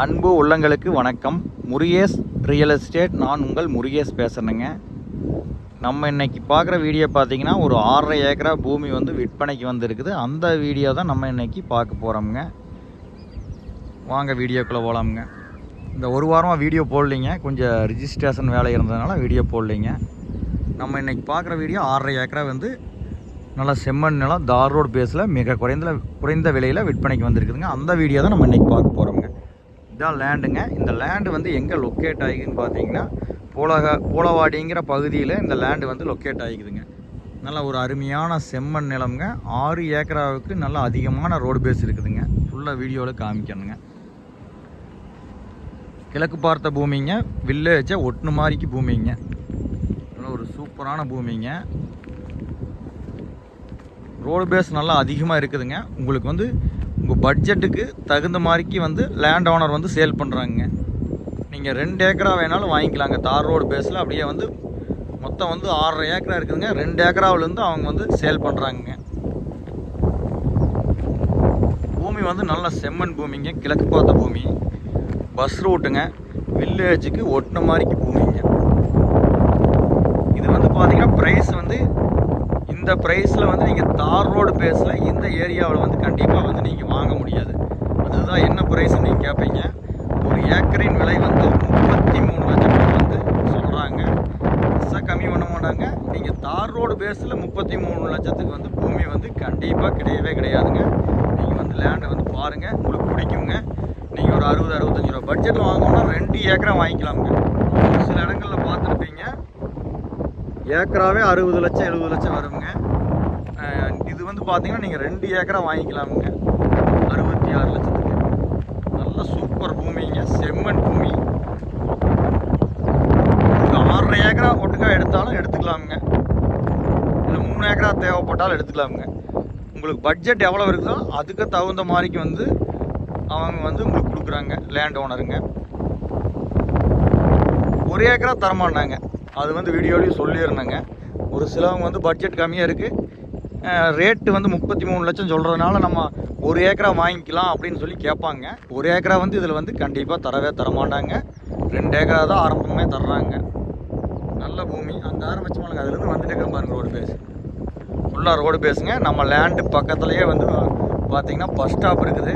அன்பு உள்ளங்களுக்கு வணக்கம். முருகேஷ் ரியல் எஸ்டேட் நான் உங்கள் முருகேஷ் பேசுகிறேங்க நம்ம இன்னைக்கு பார்க்குற வீடியோ பார்த்திங்கன்னா ஒரு ஆறரை ஏக்கரா பூமி வந்து விற்பனைக்கு வந்திருக்குது. அந்த வீடியோ தான் நம்ம இன்னைக்கு பார்க்க போகிறோம்ங்க வாங்க வீடியோக்குள்ளே போகலாமுங்க இந்த ஒரு வாரமாக வீடியோ போடலைங்க. கொஞ்சம் ரிஜிஸ்ட்ரேஷன் வேலை இருந்ததுனால வீடியோ போடலைங்க. நம்ம இன்றைக்கி பார்க்குற வீடியோ ஆறரை ஏக்கரா வந்து நல்லா செம்மண் நிலம் தார் ரோடு பேஸில் மிக குறைந்த குறைந்த விலையில் விற்பனைக்கு வந்திருக்குதுங்க. அந்த வீடியோ தான் நம்ம இன்றைக்கி பார்க்க போகிறோம் இதான் லேண்டுங்க இந்த லேண்டு வந்து எங்கே லொக்கேட் ஆகிக்குன்னு பார்த்தீங்கன்னா போலக போலவாடிங்கிற பகுதியில் இந்த லேண்டு வந்து லொக்கேட் ஆகிக்குதுங்க நல்ல ஒரு அருமையான செம்மண் நிலம்ங்க. ஆறு ஏக்கராவுக்கு நல்ல அதிகமான ரோடு பேஸ் இருக்குதுங்க. ஃபுல்லாக வீடியோவில் காமிக்கணுங்க. கிழக்கு பார்த்த பூமிங்க. வில்லேஜை ஒட்டுனு மாதிரிக்கு பூமிங்க. நல்ல ஒரு சூப்பரான பூமிங்க. ரோடு பேஸ் நல்லா அதிகமாக இருக்குதுங்க. உங்களுக்கு வந்து உங்கள் பட்ஜெட்டுக்கு தகுந்த மாதிரிக்கு வந்து லேண்ட் ஓனர் வந்து சேல் பண்ணுறாங்க நீங்கள் ரெண்டு ஏக்கரா வேணாலும் வாங்கிக்கலாங்க. தார் ரோடு பேஸில் அப்படியே வந்து மொத்தம் வந்து ஆறரை ஏக்கரா இருக்குதுங்க. ரெண்டு ஏக்கராவிலேருந்து அவங்க வந்து சேல் பண்ணுறாங்க பூமி வந்து நல்ல செம்மண் பூமிங்க. கிழக்கு பார்த்த பூமி. பஸ் ரூட்டுங்க வில்லேஜுக்கு ஒட்டின மாதிரிக்கு பூமிங்க. இது வந்து பார்த்தீங்கன்னா ப்ரைஸ் வந்து இந்த ப்ரைஸில் வந்து நீங்கள் தார் ரோடு பேஸில் இந்த ஏரியாவில் வந்து கண்டிப்பாக வந்து நீங்கள் வாங்க முடியாது. அதுதான் என்ன ப்ரைஸ்னு நீங்கள் கேட்பீங்க ஒரு ஏக்கரின் விலை வந்து முப்பத்தி மூணு லட்சம் வந்து சொல்கிறாங்க பெருசாக கம்மி பண்ண மாட்டாங்க. நீங்கள் தார் ரோடு பேஸில் முப்பத்தி மூணு லட்சத்துக்கு வந்து பூமி வந்து கண்டிப்பாக கிடையவே கிடையாதுங்க. நீங்கள் வந்து லேண்டை வந்து பாருங்கள் உங்களுக்கு பிடிக்குங்க. நீங்கள் ஒரு அறுபது அறுபத்தஞ்சி ரூபா பட்ஜெட்டில் வாங்கணும்னா ரெண்டு ஏக்கரை வாங்கிக்கலாமுங்க. ஒரு சில இடங்களில் ஏக்கராவே அறுபது லட்சம் எழுபது லட்சம் வருங்க. இது வந்து பார்த்தீங்கன்னா நீங்கள் ரெண்டு ஏக்கரா வாங்கிக்கலாமுங்க. அறுபத்தி ஆறு லட்சத்துக்கு. நல்ல சூப்பர் பூமிங்க. செம்மண் பூமி. ஆறரை ஏக்கரா ஒட்டுக்கா எடுத்தாலும் எடுத்துக்கலாமுங்க. இல்லை மூணு ஏக்கரா தேவைப்பட்டாலும் எடுத்துக்கலாமுங்க. உங்களுக்கு பட்ஜெட் எவ்வளோ இருக்குதோ அதுக்கு தகுந்த மாதிரிக்கு வந்து அவங்க வந்து உங்களுக்கு கொடுக்குறாங்க லேண்ட் ஓனருங்க ஒரு ஏக்கரா தரமாட்டாங்க. அது வந்து வீடியோலையும் சொல்லியிருந்தேங்க. ஒரு சிலவங்க வந்து பட்ஜெட் கம்மியாக இருக்குது ரேட்டு வந்து முப்பத்தி மூணு லட்சம் சொல்கிறதுனால நம்ம ஒரு ஏக்கரா வாங்கிக்கலாம் அப்படின்னு சொல்லி கேட்பாங்க. ஒரு ஏக்கரா வந்து இதில் வந்து கண்டிப்பாக தரவே தரமாட்டாங்க. ரெண்டு ஏக்கரா தான் ஆரம்பமே தர்றாங்க. நல்ல பூமி. அங்கே ஆரம்பிச்சு அதுலேருந்து வந்துட்டு பாருங்க ரோடு பேஸ் ஃபுல்லாக ரோடு பேஸுங்க நம்ம லேண்டு பக்கத்துலேயே வந்து பார்த்திங்கன்னா பஸ் ஸ்டாப் இருக்குது.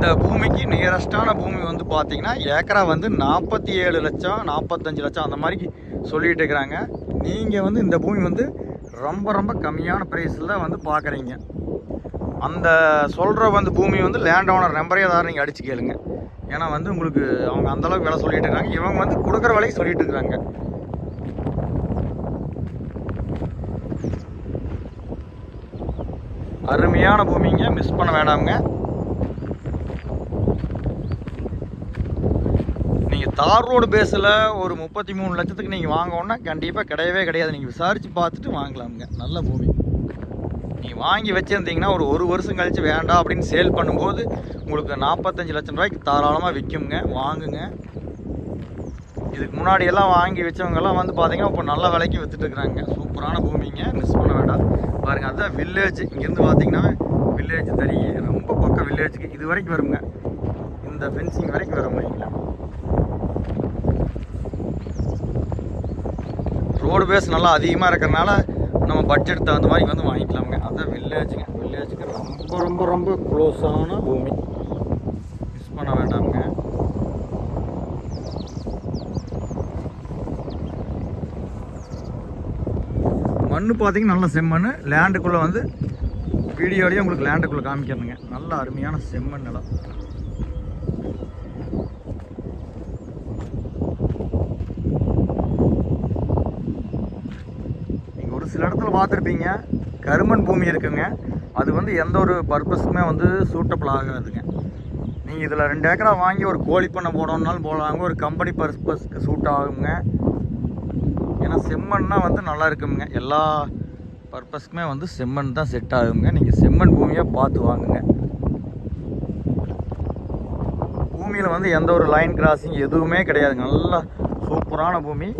இந்த பூமிக்கு நியரஸ்டான பூமி வந்து பார்த்தீங்கன்னா ஏக்கரா வந்து நாற்பத்தி ஏழு லட்சம் நாற்பத்தஞ்சு லட்சம் அந்த மாதிரி சொல்லிகிட்டு இருக்கிறாங்க நீங்கள் வந்து இந்த பூமி வந்து ரொம்ப ரொம்ப கம்மியான ப்ரைஸில் வந்து பார்க்குறீங்க. அந்த சொல்கிற வந்து பூமி வந்து லேண்ட் ஓனர் நம்பரே ஏதாவது நீங்கள் அடிச்சு கேளுங்க. ஏன்னா வந்து உங்களுக்கு அவங்க அந்தளவுக்கு விலை சொல்லிகிட்டு இருக்காங்க. இவங்க வந்து கொடுக்குற விலைக்கு சொல்லிட்டு இருக்கிறாங்க அருமையான பூமிங்க. மிஸ் பண்ண வேண்டாமுங்க நீங்கள் தார் ரோடு பேஸில் ஒரு முப்பத்தி மூணு லட்சத்துக்கு நீங்கள் வாங்கணுன்னா கண்டிப்பாக கிடையவே கிடையாது. நீங்கள் விசாரித்து பார்த்துட்டு வாங்கலாமுங்க. நல்ல பூமி. நீங்கள் வாங்கி வச்சுருந்தீங்கன்னா ஒரு ஒரு வருஷம் கழித்து வேண்டாம் அப்படின்னு சேல் பண்ணும்போது உங்களுக்கு நாற்பத்தஞ்சு லட்சம் ரூபாய்க்கு தாராளமாக விற்குங்க வாங்குங்க. இதுக்கு முன்னாடி எல்லாம் வாங்கி வச்சவங்கெல்லாம் வந்து பார்த்தீங்கன்னா இப்போ நல்ல விலைக்கு விற்றுட்டுருக்குறாங்க சூப்பரான பூமிங்க. மிஸ் பண்ண வேண்டாம். பாருங்கள் அதுதான் வில்லேஜ் இங்கேருந்து பார்த்தீங்கன்னா வில்லேஜ் தெரியும் ரொம்ப பக்கம் வில்லேஜுக்கு இது வரைக்கும் வருங்க. இந்த ஃபென்சிங் வரைக்கும் வரும் வைங்களேன் ரோடு பேஸ் நல்லா அதிகமாக இருக்கிறனால நம்ம பட்ஜெட் தகுந்த மாதிரி வந்து வாங்கிக்கலாமுங்க. அதான் வில்லேஜுங்க வில்லேஜுக்கு ரொம்ப ரொம்ப ரொம்ப க்ளோஸான பூமி. மிஸ் பண்ண வேண்டாமுங்க. மண்ணு பார்த்தீங்கன்னா நல்ல செம்மண் லேண்டுக்குள்ளே வந்து வீடியோலேயே உங்களுக்கு லேண்டுக்குள்ளே காமிக்கிறதுங்க நல்ல அருமையான செம்மண் நிலம் நீங்கள் ஒரு பார்த்துருப்பீங்க. கருமண் பூமி இருக்குங்க. அது வந்து எந்த ஒரு பர்பஸ்க்குமே வந்து சூட்டபிள் ஆகாதுங்க. நீங்கள் இதில் ரெண்டு ஏக்கரா வாங்கி ஒரு கோழி பண்ணை போடணுன்னாலும் போடலாங்க ஒரு கம்பெனி பர்பஸ்க்கு சூட் ஆகுங்க. ஏன்னா செம்மண்னா வந்து நல்லா இருக்குங்க. எல்லா பர்பஸ்க்குமே வந்து செம்மண் தான் செட் ஆகுங்க. நீங்கள் செம்மண் பூமியாக பார்த்து வாங்குங்க. பூமியில் வந்து எந்த ஒரு லைன் கிராசிங் எதுவுமே கிடையாதுங்க நல்லா சூப்பரான பூமி.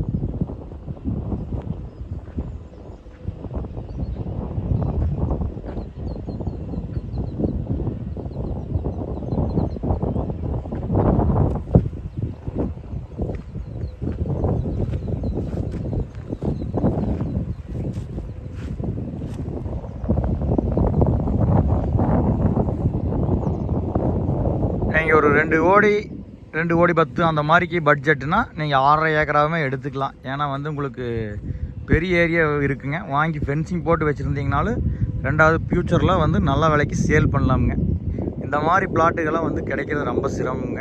ஒரு ரெண்டு கோடி ரெண்டு கோடி பத்து அந்த மாதிரிக்கு பட்ஜெட்னா நீங்கள் ஆறரை ஏக்கராகவே எடுத்துக்கலாம். ஏன்னா வந்து உங்களுக்கு பெரிய ஏரியா இருக்குங்க. வாங்கி ஃபென்சிங் போட்டு வச்சுருந்தீங்கனாலும் ரெண்டாவது ஃப்யூச்சரில் வந்து நல்ல விலைக்கு சேல் பண்ணலாமுங்க. இந்த மாதிரி பிளாட்டுகள்லாம் வந்து கிடைக்கிறது ரொம்ப சிரமங்க.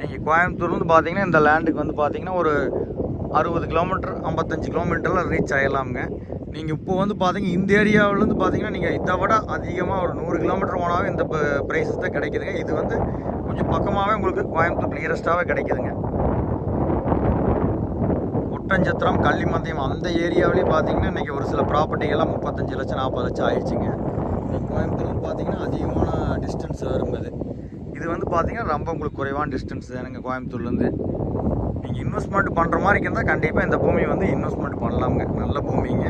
நீங்கள் கோயம்புத்தூர்லேருந்து பார்த்தீங்கன்னா இந்த லேண்டுக்கு வந்து பார்த்தீங்கன்னா ஒரு அறுபது கிலோமீட்டர் ஐம்பத்தஞ்சு கிலோமீட்டரில் ரீச் ஆகிடலாமுங்க நீங்கள் இப்போ வந்து பார்த்தீங்க இந்த ஏரியாவிலேருந்து பார்த்தீங்கன்னா நீங்கள் இதை விட அதிகமாக ஒரு நூறு கிலோமீட்டர் போனாவே இந்த ப்ரைஸஸ் தான் கிடைக்குதுங்க. இது வந்து கொஞ்சம் பக்கமாகவே உங்களுக்கு கோயம்புத்தூர் நியரஸ்ட்டாகவே கிடைக்குதுங்க. ஒட்டஞ்சத்திரம் கள்ளிமந்தயம் அந்த ஏரியாவிலேயே பார்த்தீங்கன்னா இன்றைக்கி ஒரு சில ப்ராப்பர்ட்டிகள்லாம் முப்பத்தஞ்சு லட்சம் நாற்பது லட்சம் ஆயிடுச்சுங்க. இன்னைக்கு கோயம்புத்தூர் பார்த்தீங்கன்னா அதிகமான டிஸ்டன்ஸ் வரும்போது இது வந்து பார்த்தீங்கன்னா ரொம்ப உங்களுக்கு குறைவான டிஸ்டன்ஸ் தானுங்க கோயம்புத்தூர்லேருந்து நீங்கள் இன்வெஸ்ட்மெண்ட் பண்ணுற மாதிரி இருந்தால் கண்டிப்பாக இந்த பூமி வந்து இன்வெஸ்ட்மெண்ட் பண்ணலாமுங்க. நல்ல பூமிங்க.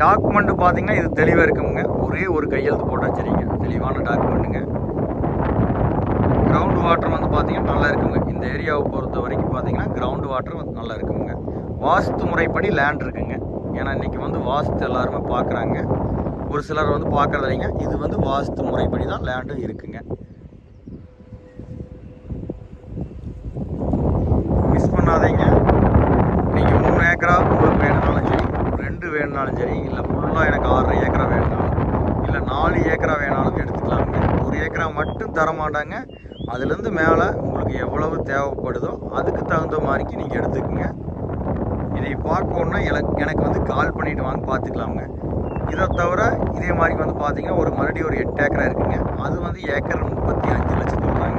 டாக்குமெண்ட்டு பார்த்தீங்கன்னா இது தெளிவாக இருக்குங்க. ஒரே ஒரு கையெழுத்து போட்டால் சரிங்க. தெளிவான டாக்குமெண்ட்டுங்க கிரவுண்ட் வாட்டர் வந்து பார்த்தீங்கன்னா நல்லா இருக்குங்க. இந்த ஏரியாவை பொறுத்த வரைக்கும் பார்த்தீங்கன்னா கிரவுண்ட் வாட்டர் வந்து நல்லா இருக்குங்க. வாஸ்து முறைப்படி லேண்ட் இருக்குங்க. ஏன்னா இன்றைக்கி வந்து வாஸ்து எல்லாருமே பார்க்குறாங்க. ஒரு சிலர் வந்து பார்க்குறது இல்லைங்க இது வந்து வாஸ்து முறைப்படி தான் லேண்டும் இருக்குங்க மிஸ் பண்ணாதீங்க நீங்கள் மூணு ஏக்கரா உங்களுக்கு வேணும்னாலும் சரி ரெண்டு சரி இல்லை ஃபுல்லாக எனக்கு ஆறரை ஏக்கரா வேணும்னாலும். இல்லை நாலு ஏக்கரா வேணாலும் எடுத்துக்கலாங்க ஒரு ஏக்கரா மட்டும் தர மாட்டாங்க. அதுலேருந்து மேலே உங்களுக்கு எவ்வளவு தேவைப்படுதோ அதுக்கு தகுந்த மாதிரிக்கு நீங்கள் எடுத்துக்கோங்க. இதை பார்க்கணுன்னா எனக்கு எனக்கு வந்து கால் பண்ணிட்டு வாங்க பார்த்துக்கலாமுங்க. இதை தவிர இதே மாதிரி வந்து பார்த்தீங்கன்னா ஒரு மறுபடியும் ஒரு எட்டு ஏக்கரா இருக்குங்க. அது வந்து ஏக்கர் முப்பத்தி அஞ்சு லட்சம் சொல்கிறாங்க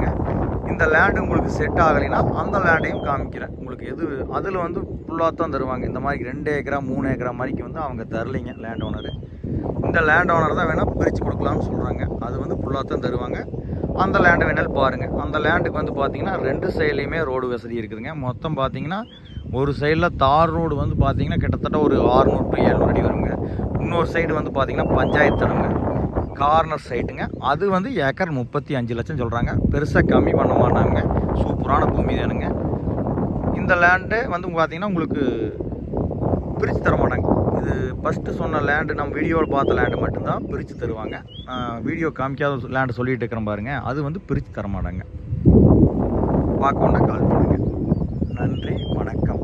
இந்த லேண்டு உங்களுக்கு செட் ஆகலைன்னா அந்த லேண்டையும் காமிக்கிறேன். உங்களுக்கு எது அதில் வந்து ஃபுல்லாக தான் தருவாங்க. இந்த மாதிரி ரெண்டு ஏக்கரா மூணு ஏக்கரா மாதிரிக்கு வந்து அவங்க தரலைங்க லேண்ட் ஓனரு இந்த லேண்ட் ஓனர் தான் வேணால் பிரித்து கொடுக்கலாம்னு சொல்கிறாங்க அது வந்து ஃபுல்லாக தான் தருவாங்க. அந்த லேண்டை வேணாலும் பாருங்கள் அந்த லேண்டுக்கு வந்து பார்த்தீங்கன்னா ரெண்டு சைட்லேயுமே ரோடு வசதி இருக்குதுங்க. மொத்தம் பார்த்தீங்கன்னா ஒரு சைடில் தார் ரோடு வந்து பார்த்தீங்கன்னா கிட்டத்தட்ட ஒரு ஆறுநூறு டு எழுநூறு அடி வருங்க. இன்னொரு சைடு வந்து பார்த்தீங்கன்னா பஞ்சாயத்து இடங்க கார்னர் சைட்டுங்க அது வந்து ஏக்கர் முப்பத்தி அஞ்சு லட்சம் சொல்கிறாங்க பெருசாக கம்மி பண்ண மாட்டாங்க. சூப்பரான பூமி தானுங்க. இந்த லேண்டு வந்து பார்த்தீங்கன்னா உங்களுக்கு பிரித்து தர மாட்டாங்க. இது ஃபஸ்ட்டு சொன்ன லேண்டு நம்ம வீடியோவில் பார்த்த லேண்டு மட்டும்தான் பிரித்து தருவாங்க. வீடியோ காமிக்காத லேண்டு சொல்லிகிட்டு இருக்கிறேன் பாருங்க. அது வந்து பிரித்து தர மாட்டாங்க. பார்க்கணுன்னா கால் பண்ணுங்கள் நன்றி வணக்கம்.